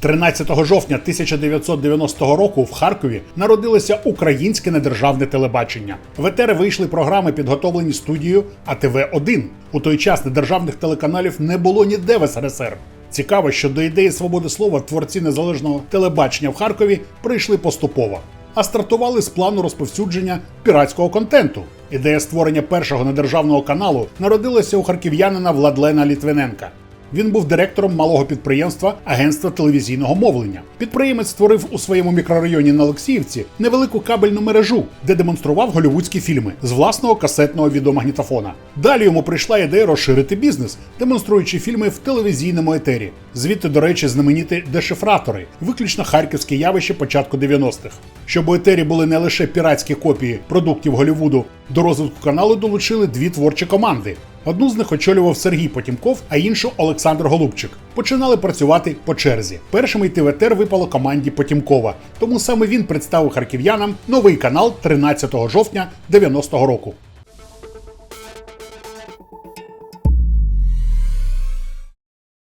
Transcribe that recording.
13 жовтня 1990 року в Харкові народилося українське недержавне телебачення. В етери вийшли програми, підготовлені студією АТВ-1. У той час недержавних телеканалів не було ніде в СРСР. Цікаво, що до ідеї свободи слова творці незалежного телебачення в Харкові прийшли поступово, а стартували з плану розповсюдження піратського контенту. Ідея створення першого недержавного каналу народилася у харків'янина Владлена Літвиненка. Він був директором малого підприємства Агентства телевізійного мовлення. Підприємець створив у своєму мікрорайоні на Олексіївці невелику кабельну мережу, де демонстрував голівудські фільми з власного касетного відеомагнітофона. Далі йому прийшла ідея розширити бізнес, демонструючи фільми в телевізійному етері. Звідти, до речі, знамениті дешифратори, виключно харківське явище початку 90-х. Щоб у етері були не лише піратські копії продуктів Голівуду, до розвитку каналу долучили дві творчі команди. Одну з них очолював Сергій Потімков, а іншу Олександр Голубчик. Починали працювати по черзі. Першим йти в етер випало команді Потімкова, тому саме він представив харків'янам новий канал 13 жовтня 90-го року.